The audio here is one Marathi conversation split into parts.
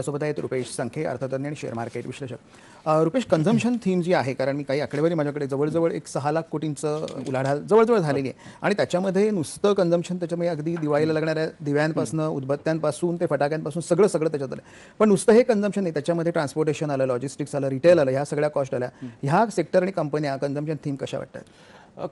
त्यासोबत आहेत रुपेश संखे अर्थतज्ञ आणि शेअर मार्केट विश्लेषक. रुपेश कन्झम्शन थीम जी आहे कारण मी काही आकडेवारी माझ्याकडे जवळजवळ एक सहा लाख कोटींचं उलाढाल जवळजवळ झालेली आहे. आणि त्याच्यामध्ये नुसतं कन्झम्शन त्याच्यामध्ये अगदी दिवाळीला लागणाऱ्या दिव्यांपासून उदबत्त्यांपासून ते फटाक्यांपासून सगळं सगळं त्याच्यात आलं. पण नुसतं हे कन्झम्पशन नाही त्याच्यामध्ये ट्रान्सपोर्टेशन आलं लॉजिस्टिक्स आलं रिटेल आलं ह्या सगळ्या कॉस्ट आल्या. ह्या सेक्टर आणि कंपन्या कन्झम्शन थीम कशा वाटतात?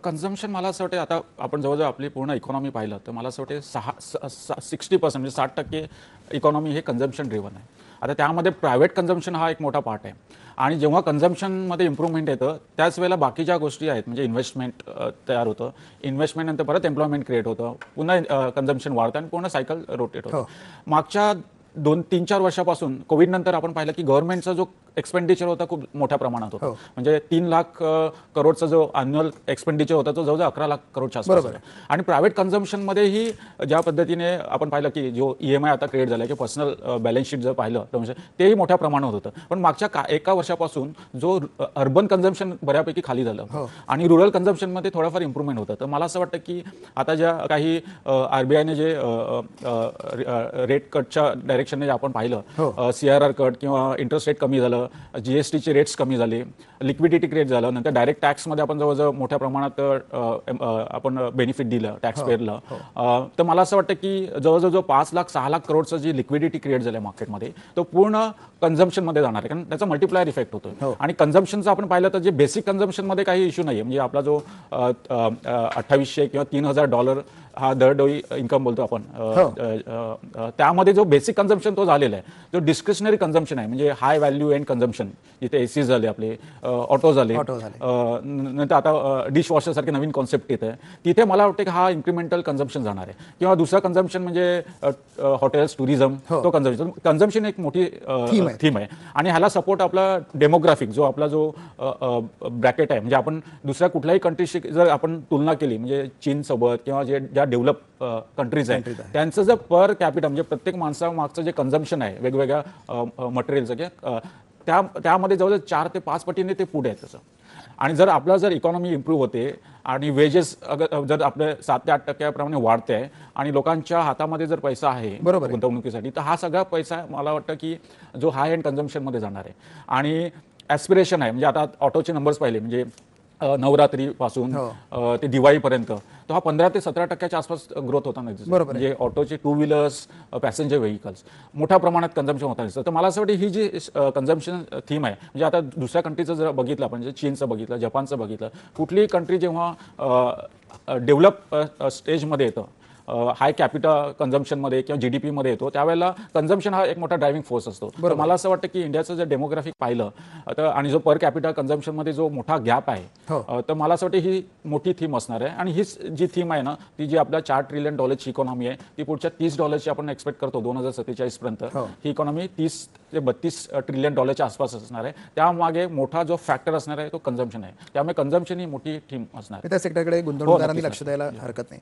कन्झम्शन मला असं वाटतं आता आपण जवळजवळ आपली पूर्ण इकॉनॉमी पाहिलं तर मला असं वाटतं सहा सिक्स्टी पर्सेंट म्हणजे साठ टक्के इकॉनॉमी हे कन्झम्शन ड्रिव्हन आहे. आता त्यामध्ये प्रायव्हेट कन्झम्शन हा एक मोठा पार्ट आहे. आणि जेव्हा कन्झम्शनमध्ये इम्प्रूव्हमेंट येतं त्याच वेळेला बाकी ज्या गोष्टी आहेत म्हणजे इन्व्हेस्टमेंट तयार होतं. इन्व्हेस्टमेंट नंतर परत एम्प्लॉयमेंट क्रिएट होतं. पुन्हा कन्झम्शन वाढतं आणि पूर्ण सायकल रोटेट होतं. मागच्या दोन तीन चार वर्षापासून कोविड नंतर आपण पाहिलं की गव्हर्नमेंटचा जो एक्सपेंडिचर होता खूप मोठ्या प्रमाणात होता. म्हणजे तीन लाख करोडचा जो अॅन्युअल एक्सपेंडिचर होता तो जवळजवळ अकरा लाख करोडच्या आसपास होता. आणि प्रायव्हेट कन्झम्शनमध्येही ज्या पद्धतीने आपण पाहिलं की जो ई एम आय आता क्रिएट झाला की पर्सनल बॅलन्स शीट जर पाहिलं तर म्हणजे तेही मोठ्या प्रमाणात होतं. पण मागच्या का एका वर्षापासून जो अर्बन कन्झम्शन बऱ्यापैकी खाली झालं आणि रुरल कन्झम्शनमध्ये थोडंफार इम्प्रूव्हमेंट होतं. तर मला असं वाटतं की आता ज्या काही आरबीआयने जे रेट कटच्या डायरेक्शनने आपण पाहिलं सी आर आर कट किंवा इंटरेस्ट रेट कमी झालं जीएसटीचे रेट्स कमी झाले लिक्विडिटी क्रिएट झालं नंतर डायरेक्ट टॅक्समध्ये आपण जवळजवळ मोठ्या प्रमाणात आपण बेनिफिट दिलं टॅक्स पेअरला तर मला असं वाटतं की जवळजवळ जो पाच लाख सहा लाख करोडचं जी लिक्विडिटी क्रिएट झालं मार्केटमध्ये तो पूर्ण कन्झम्शनमध्ये जाणार आहे. कारण त्याचा मल्टिप्लायर इफेक्ट होतो आणि कन्झम्शनचं आपण पाहिलं तर जे बेसिक कन्झम्शनमध्ये काही इश्यू नाही म्हणजे आपला जो अठ्ठावीसशे किंवा तीन हजार डॉलर हा दर डोई इन्कम बोलतो आपण. अ, त्यामध्ये जो बेसिक कन्झम्शन तो झालेला आहे जो डिस्क्रिशनरी कन्झम्शन आहे म्हणजे हाय व्हॅल्यू एंड कन्झम्शन जिथे एसी झाले आपले ऑटो झाले नंतर आता डिश वॉशरसारखे नवीन कॉन्सेप्ट येत आहे. तिथे मला वाटतं की हा इन्क्रिमेंटल कन्झम्शन जाणार आहे. किंवा दुसरं कन्झम्शन म्हणजे हॉटेल्स टुरिझम तो कन्झम्शन कन्झम्शन एक मोठी. थीम आहे. आणि ह्याला सपोर्ट आपला डेमोग्राफिक जो आपला जो ब्रॅकेट आहे. म्हणजे आपण दुसऱ्या कुठल्याही कंट्रीशी जर आपण तुलना केली म्हणजे चीनसोबत किंवा जे ज्या डेव्हलप कंट्रीज आहेत. त्यांचं जर पर कॅपिटल म्हणजे प्रत्येक माणसामागचं जे कन्झम्शन आहे वेगवेगळ्या मटेरियलचं किंवा त्या त्यामध्ये जवळजवळ चार ते पाच पटीने ते पुढे आहे तसं. आणि जर आपला जर इकॉनॉमी इम्प्रूव्ह होते आणि वेजेस अगर जर आपले सात ते आठ टक्क्याप्रमाणे वाढते आहे आणि लोकांच्या हातामध्ये जर पैसा आहे बरोबर. गुंतवणुकीसाठी तर हा सगळा पैसा मला वाटतं की जो हाय एंड कन्झम्शनमध्ये जाणार आहे. आणि ॲस्पिरेशन आहे म्हणजे आता ऑटोचे नंबर्स पाहिले म्हणजे नवरात्रीपासून अ, ते दिवाळीपर्यंत तो हा पंधरा ते सतरा टक्क्याच्या आसपास ग्रोथ होताना दिसतो. बरोबर आहे. म्हणजे ऑटोचे टू व्हीलर्स पॅसेंजर व्हेकल्स मोठ्या प्रमाणात कन्झम्शन होताना दिसतं तर मला असं वाटतं ही जी कन्झम्शन थीम आहे म्हणजे आता दुसऱ्या कंट्रीचं जर बघितलं आपण म्हणजे चीनचं बघितलं जपानचं बघितलं कुठलीही कंट्री जेव्हा डेव्हलप स्टेजमध्ये येतं हाय कॅपिटल कन्झम्शनमध्ये किंवा जी डी पीमध्ये येतो त्यावेळेला कन्झम्शन हा एक मोठा ड्रायव्हिंग फोर्स असतो. तर मला असं वाटतं की इंडियाचं जर डेमोग्राफिक पाहिलं तर आणि जो पर कॅपिटल कन्झम्शनमध्ये जो मोठा गॅप आहे हो. तर मला असं वाटतं ही मोठी थीम असणार आहे. आणि हीच जी थीम आहे ना ती जी आपल्या चार ट्रिलियन डॉलरची इकॉनॉमी आहे ती पुढच्या तीस डॉलरची आपण एक्सपेक्ट करतो दोन हजार सत्तेचाळीस पर्यंत. ही. इकॉनॉमी तीस ते बत्तीस ट्रिलियन डॉलरच्या आसपास असणार आहे. त्यामागे मोठा जो फॅक्टर असणार आहे तो कन्झम्शन आहे. त्यामुळे कन्झम्शन ही मोठी थीम असणार. आहे त्या सेक्टरकडे गुंतवणूकदारांनी लक्ष द्यायला हरकत नाही.